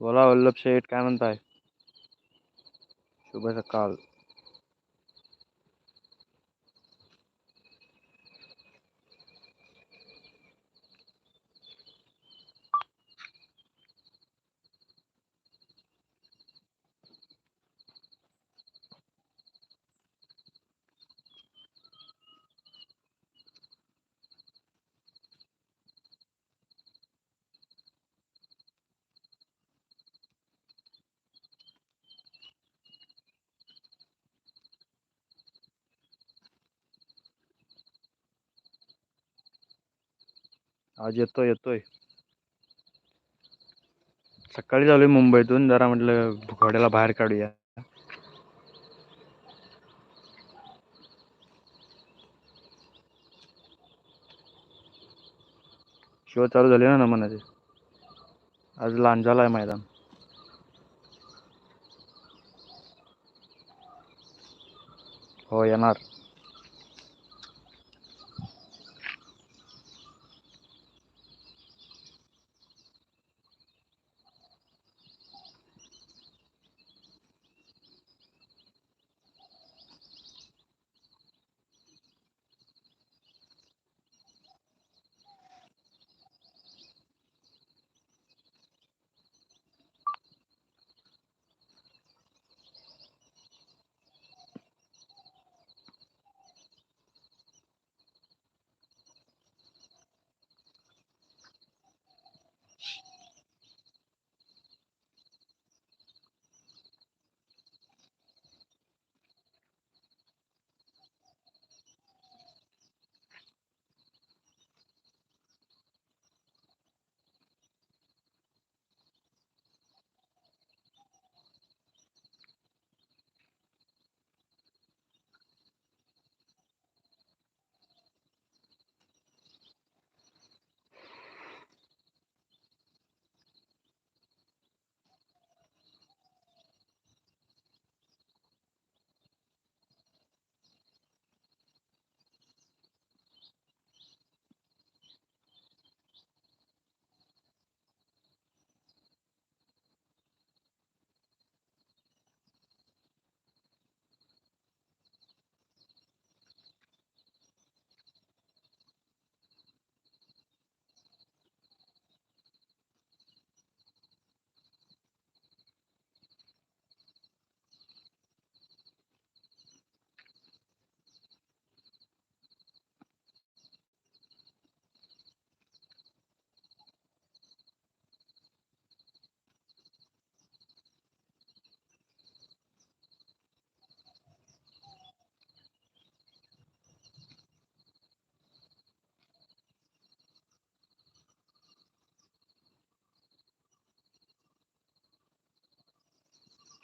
बोला वल्लभ शेठ काय म्हणताय? शुभ सकाळ आज येतोय येतोय. सकाळी आलोय मुंबईतून. जरा म्हटलं घोड्याला बाहेर काढूया. शो चालू झाले ना नमनाचे. आज लांजाला आहे मैदान. हो येणार.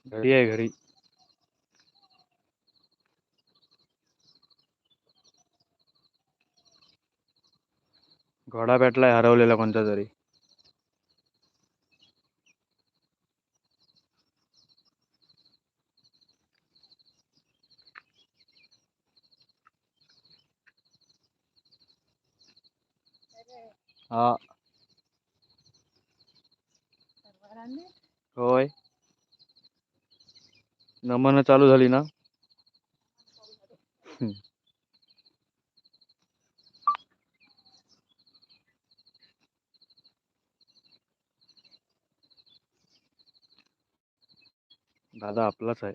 घरी आहे घरी. घोडा पेटलाय हरवलेला कोणता तरी. हा. नमन चालू झाली ना. दादा आपलाच आहे.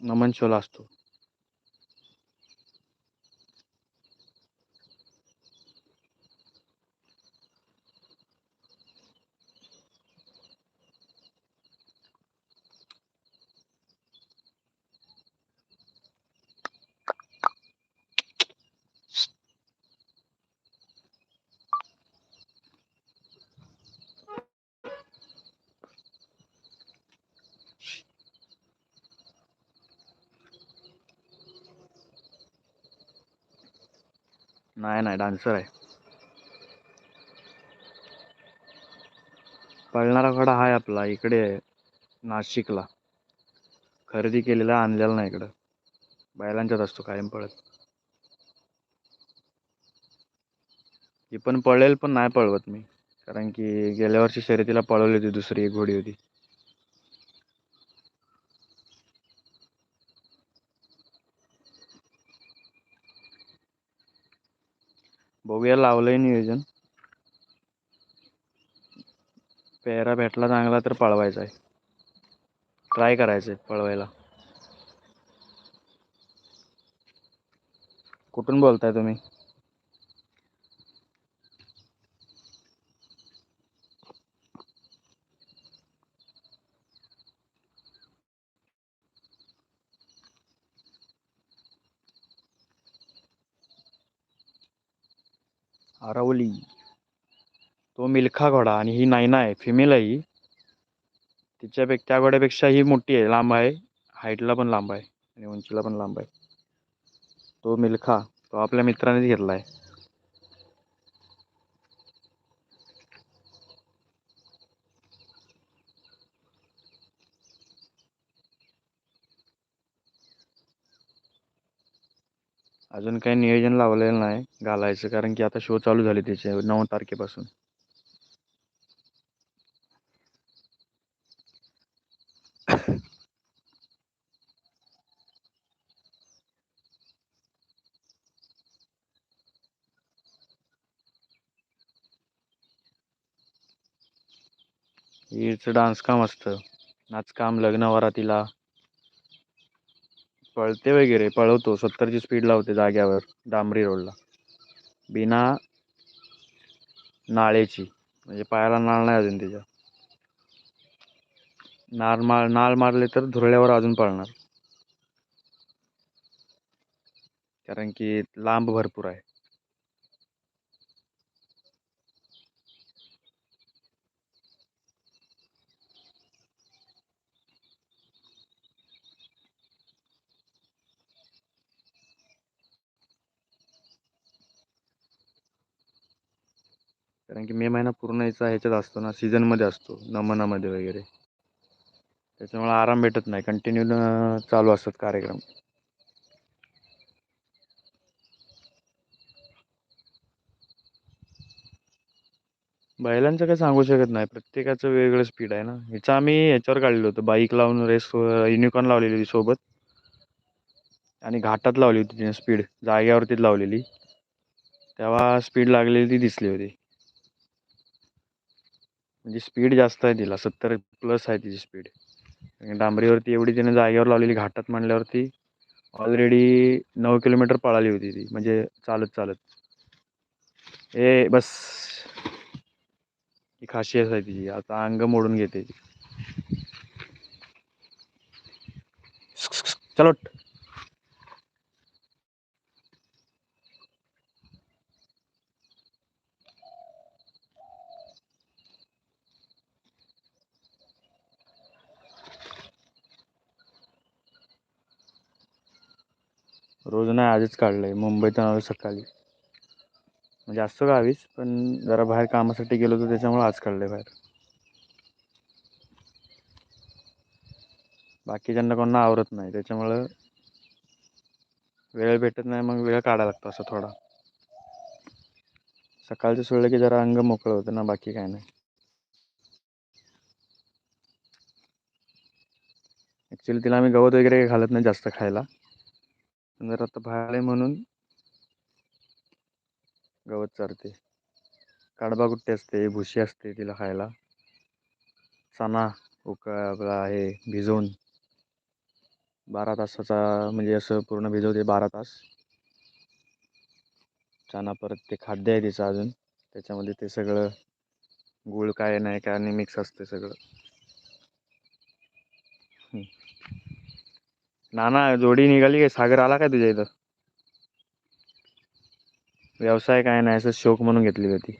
नमन शोला असतो. नाही नाही डान्सर आहे. पळणारा घोडा आहे आपला इकडे आहे नाशिकला. खरेदी केलेला आणलेला नाही इकडं. बैलांच्यात असतो कायम पळत. ही पण पळेल पण नाही पळवत मी. कारण की गेल्या वर्षी शर्यतीला पळवली होती दुसरी एक घोडी होती. बघूया लावलंय नियोजन. पेहरा भेटला चांगला तर पळवायचा आहे. ट्राय करायचंय पळवायला. कुठून बोलताय तुम्ही? आरवली तो मिल्खा घोडा आणि ही नायना आहे फिमेल आहे ही. तिच्यापेक्षा त्या घोड्यापेक्षा ही मोठी आहे लांब आहे. हाईटला पण लांब आहे आणि उंचीला पण लांब आहे. तो मिल्खा तो आपल्या मित्रानेच घेतला आहे अजून काही नियोजन लावलेलं नाही घालायचं. कारण की आता शो चालू झाले त्याचे नऊ तारखेपासून. हिचं डान्स काम असतं. नाचकाम लग्न वरातीला. पळते वगैरे पळवतो. सत्तरची स्पीड लावते जाग्यावर डांबरी रोडला बिना नाळेची. म्हणजे पायाला नाळ नाही अजून त्याच्या नाळ मार नाळ मारले तर धुरळ्यावर अजून पळणार. कारण की लांब भरपूर आहे. कारण की मे महिना पूर्ण याचा ह्याच्यात असतो ना सीझनमध्ये असतो नमनामध्ये वगैरे. त्याच्यामुळे आराम भेटत नाही कंटिन्यू चालू असतात कार्यक्रम. बैलांचं काही सांगू शकत नाही प्रत्येकाचं वेगळं स्पीड आहे ना. हिचं आम्ही ह्याच्यावर काढलेलं होतं बाईक लावून रेस युनिकॉर्न लावलेली होती सोबत. आणि घाटात लावली होती तिने स्पीड जाग्यावरतीच लावलेली. तेव्हा स्पीड लागलेली ती दिसली होती. म्हणजे स्पीड जास्त आहे तिला. सत्तर प्लस आहे तिची स्पीड डांबरीवरती एवढी तिने जागेवर लावलेली घाटात म्हणल्यावरती ऑलरेडी नऊ किलोमीटर पळाली होती ती. म्हणजे चालत चालत. ए बस. ही खासियत आहे तिची. आता अंग मोडून घेते ती. चलो रोज नाही आधीच काढलंय. मुंबईतून आलो सकाळी. म्हणजे असतो गावीच पण जरा बाहेर कामासाठी गेलो होतो त्याच्यामुळे आज काढलंय बाहेर. बाकीच्यांना कोणाला आवरत नाही त्याच्यामुळं वेळ भेटत नाही मग वेळ काढायला लागतो असं थोडा. सकाळचं सोडलं की जरा अंग मोकळं होतं ना बाकी काय नाही. ॲक्च्युली तिला आम्ही गवत वगैरे घालत नाही जास्त खायला. जर आता बाहेर म्हणून गवत चरते. काडबागुट्टी असते भुशी असते तिला खायला. चणा उका आपला हे भिजवून. बारा तासाचा म्हणजे असं पूर्ण भिजवते बारा तास. चणा परत ते खाद्य आहे तिचं अजून. त्याच्यामध्ये ते सगळं गुळ काय नाही काय नाही मिक्स असते सगळं. ना ना जोडी निघाली काय? सागर आला काय तुझ्या इथं? व्यवसाय काय नाही असं शोक म्हणून घेतली होती.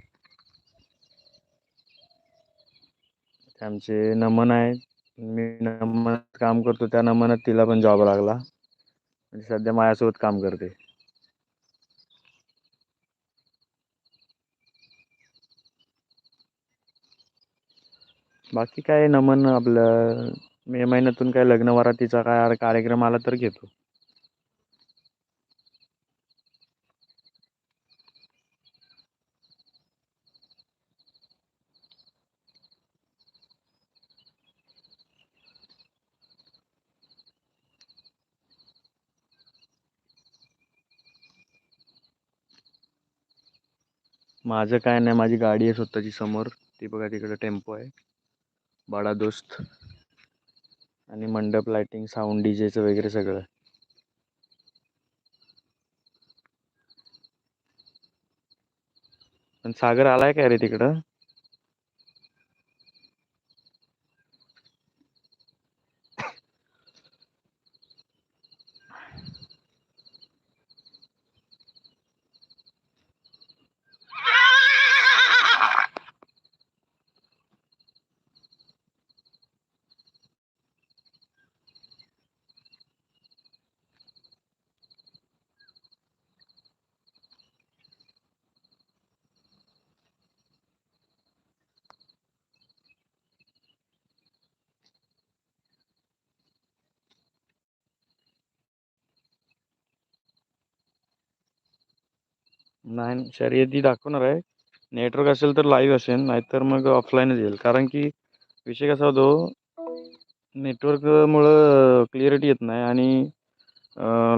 आमचे नमन आहे मी नमनात काम करतो त्या नमनात तिला पण जॉब लागला. म्हणजे सध्या माझ्यासोबत काम करते. बाकी काय नमन आपलं मे महिन्यातून काय लग्न वरातीचा काय कार्यक्रम आला तर घेतो. माझं काय नाही माझी गाडी आहे स्वतःची समोर. ती बघा तिकडं टेम्पो आहे. बाळा दोस्त. आणि मंडप लायटिंग साऊंड डीजेचं वगैरे सगळं. पण सागर आलाय काय रे तिकडं? नाही शर्यती दाखवणार आहे. नेटवर्क असेल तर लाईव्ह असेल नाहीतर मग ऑफलाईनच येईल. कारण की विषय कसा होतो नेटवर्कमुळं क्लिअरिटी येत नाही आणि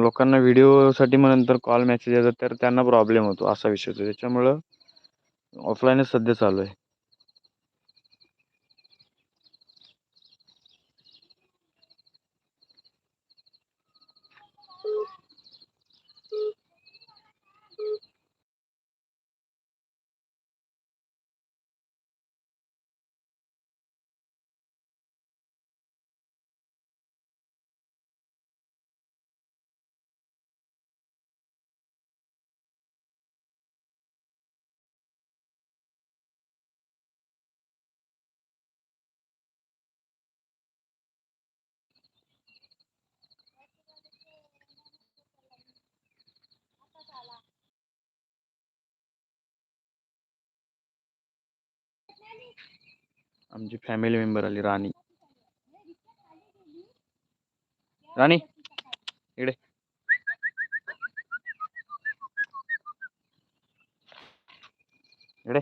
लोकांना व्हिडिओसाठी मग नंतर कॉल मेसेज येतात तर त्यांना प्रॉब्लेम होतो असा विषय होतो. त्याच्यामुळं ऑफलाईनच सध्या चालू आहे. आमची फॅमिली मेंबर आली, राणी. राणी, इकडे. इकडे.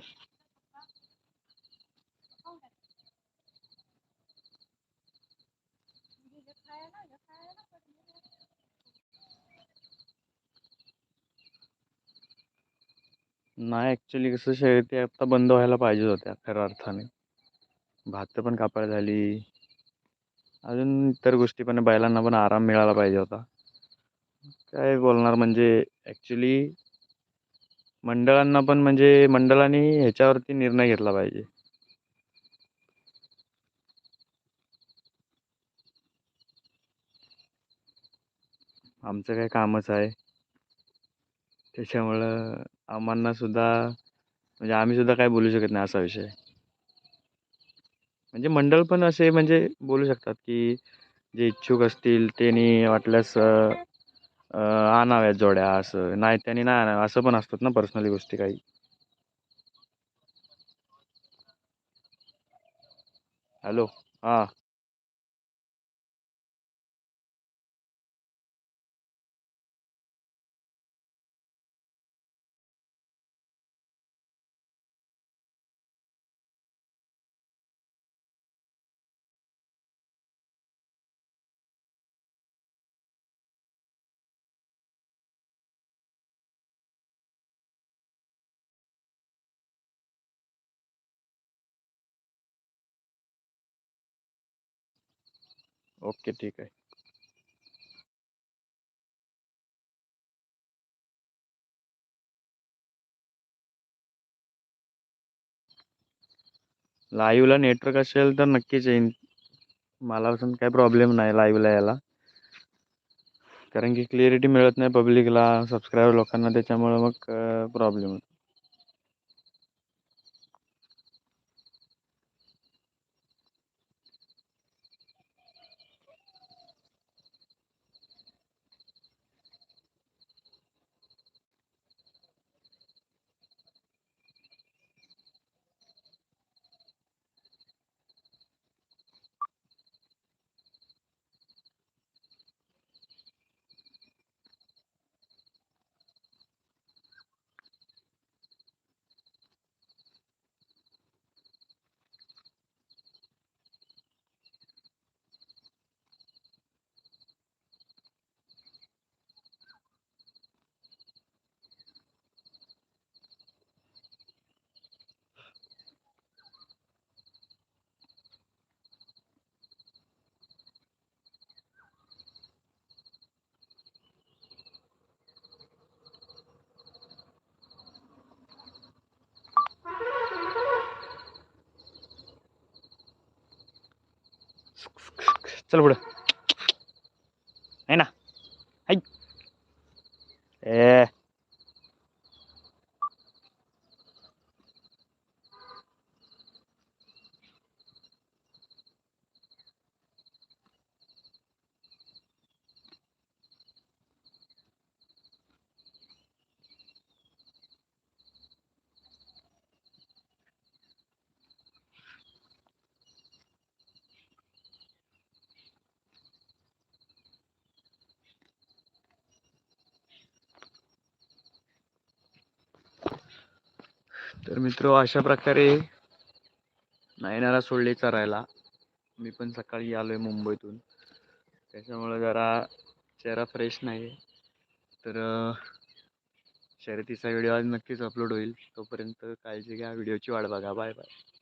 नाही ॲक्च्युली कसं शर्यती आता बंद व्हायला पाहिजे होत्या, खऱ्या अर्थाने. भातं पण कापायला झाली. अजून इतर गोष्टी पण बैलांना पण आराम मिळाला पाहिजे होता. काय बोलणार म्हणजे ॲक्च्युली मंडळांना पण म्हणजे मंडळांनी ह्याच्यावरती निर्णय घेतला पाहिजे. आमचं काय कामच आहे. त्याच्यामुळं आम्हाला सुद्धा म्हणजे आम्ही सुद्धा काय बोलू शकत नाही असा विषय. म्हणजे मंडळ पण असे म्हणजे बोलू शकतात की जे इच्छुक असतील त्यांनी वाटल्यास आणाव्यात जोड्या असं. नाही त्यांनी नाही आणाव्या असं पण असतात ना पर्सनली गोष्टी काही. हॅलो हां. ओके ठीक आहे. लाईव्हला नेटवर्क असेल तर नक्कीच येईन. मला असून काही प्रॉब्लेम नाही लाईव्हला यायला. कारण की क्लिअरिटी मिळत नाही पब्लिकला सबस्क्रायबर लोकांना त्याच्यामुळं मग प्रॉब्लेम होतो चल पुढं आहे ना हाय तर मित्र अशा प्रकारे नायनाला सोडले चरायला. मी पण सकाळी आलोय मुंबईतून. त्याच्यामुळं जरा चेहरा फ्रेश नाही तर शर्यतीचा व्हिडिओ आज नक्कीच अपलोड होईल. तोपर्यंत काळजी घ्या. व्हिडिओची वाट बघा. Bye bye